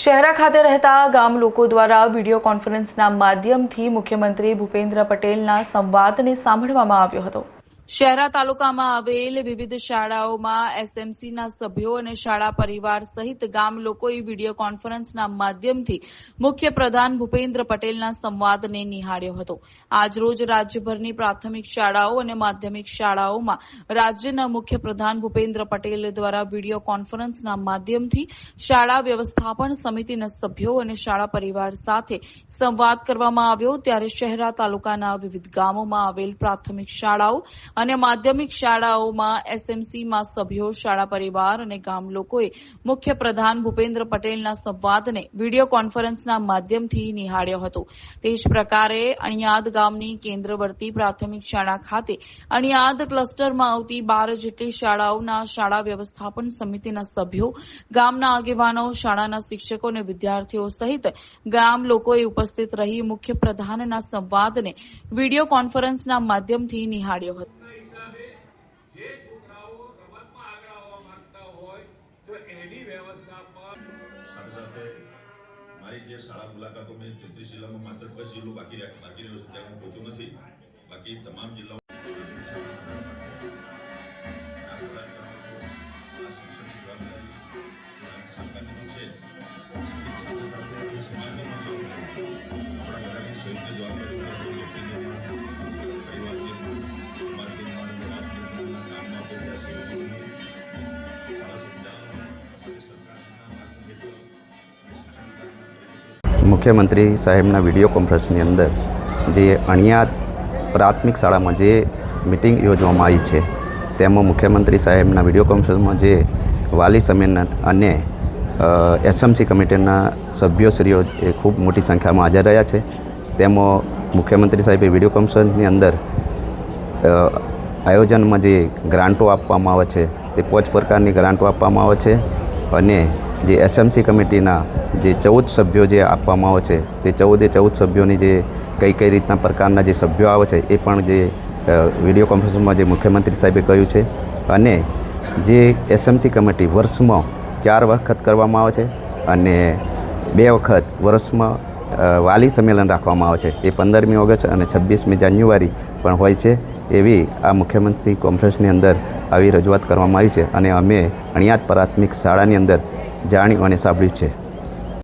શહેરા ખાતે રહેતા ગામ લોકો દ્વારા વીડિયો કોન્ફરન્સના માધ્યમથી મુખ્યમંત્રી ભૂપેન્દ્ર પટેલના સંવાદને સાંભળવામાં આવ્યો હતો. શહેરા તાલુકામાં આવેલ વિવિધ શાળાઓમાં એસએમસીના સભ્યો અને શાળા પરિવાર સહિત ગામ લોકોએ વીડિયો કોન્ફરન્સના માધ્યમથી મુખ્ય ભૂપેન્દ્ર પટેલના સંવાદને નિહાળ્યો હતો. આજરોજ રાજ્યભરની પ્રાથમિક શાળાઓ અને માધ્યમિક શાળાઓમાં રાજ્યના મુખ્ય ભૂપેન્દ્ર પટેલ દ્વારા વીડિયો કોન્ફરન્સના માધ્યમથી શાળા વ્યવસ્થાપન સમિતિના સભ્યો અને શાળા પરિવાર સાથે સંવાદ કરવામાં આવ્યો. ત્યારે શહેરા તાલુકાના વિવિધ ગામોમાં આવેલ પ્રાથમિક શાળાઓ અને માધ્યમિક શાળાઓમાં એસએમસીમાં સભ્યો, શાળા પરિવાર અને ગામ લોકોએ મુખ્ય પ્રધાન ભૂપેન્દ્ર પટેલના સંવાદને વીડિયો કોન્ફરન્સના માધ્યમથી નિહાળ્યો હતો. તે જ પ્રકારે અણિયાદ ગામની કેન્દ્રવર્તી પ્રાથમિક શાળા ખાતે અણિયાદ ક્લસ્ટરમાં આવતી બાર જેટલી શાળાઓના શાળા વ્યવસ્થાપન સમિતિના સભ્યો, ગામના આગેવાનો, શાળાના શિક્ષકો અને વિદ્યાર્થીઓ સહિત ગામ લોકોએ ઉપસ્થિત રહી મુખ્ય પ્રધાનના સંવાદને વીડિયો કોન્ફરન્સના માધ્યમથી નિહાળ્યો હતો. હિસાબે જે છોકરાઓ રમતમાં આગળ આવવા માંગતા હોય, તો એની વ્યવસ્થા પણ સાથે સાથે મારી જે શાળા મુલાકાતો મેં તેત્રીસ જિલ્લામાં માત્ર કચ્છ જિલ્લો બાકી બાકી રહ્યો છે, ત્યાં હું પહોંચ્યો નથી. બાકી તમામ જિલ્લાઓ છે. આપણા બધાની સંયુક્ત જવાબદારી મુખ્યમંત્રી સાહેબના વીડિયો કોન્ફરન્સની અંદર જે અણિયાદ પ્રાથમિક શાળામાં જે મિટિંગ યોજવામાં આવી છે, તેમાં મુખ્યમંત્રી સાહેબના વીડિયો કોન્ફરન્સમાં જે વાલી સંમેલન અને એસએમસી કમિટીના સભ્યોશ્રીઓ એ ખૂબ મોટી સંખ્યામાં હાજર રહ્યા છે. તેમાં મુખ્યમંત્રી સાહેબે વીડિયો કોન્ફરન્સની અંદર આયોજનમાં જે ગ્રાન્ટો આપવામાં આવે છે, તે પાંચ પ્રકારની ગ્રાન્ટો આપવામાં આવે છે અને જે એસએમસી કમિટીના જે ચૌદ સભ્યો જે આપવામાં આવે છે, તે ચૌદે ચૌદ સભ્યોની જે કઈ કઈ રીતના પ્રકારના જે સભ્યો આવે છે, એ પણ જે વીડિયો કોન્ફરન્સમાં જે મુખ્યમંત્રી સાહેબે કહ્યું છે. અને જે એસએમસી કમિટી વર્ષમાં ચાર વખત કરવામાં આવે છે અને બે વખત વર્ષમાં વાલી સંમેલન રાખવામાં આવે છે. એ પંદરમી ઓગસ્ટ અને છવ્વીસમી જાન્યુઆરી પણ હોય છે એવી આ મુખ્યમંત્રી કોન્ફરન્સની અંદર આવી રજૂઆત કરવામાં આવી છે. અને અમે અણિયાત પ્રાથમિક શાળાની અંદર જાણ્યું અને સાંભળ્યું છે.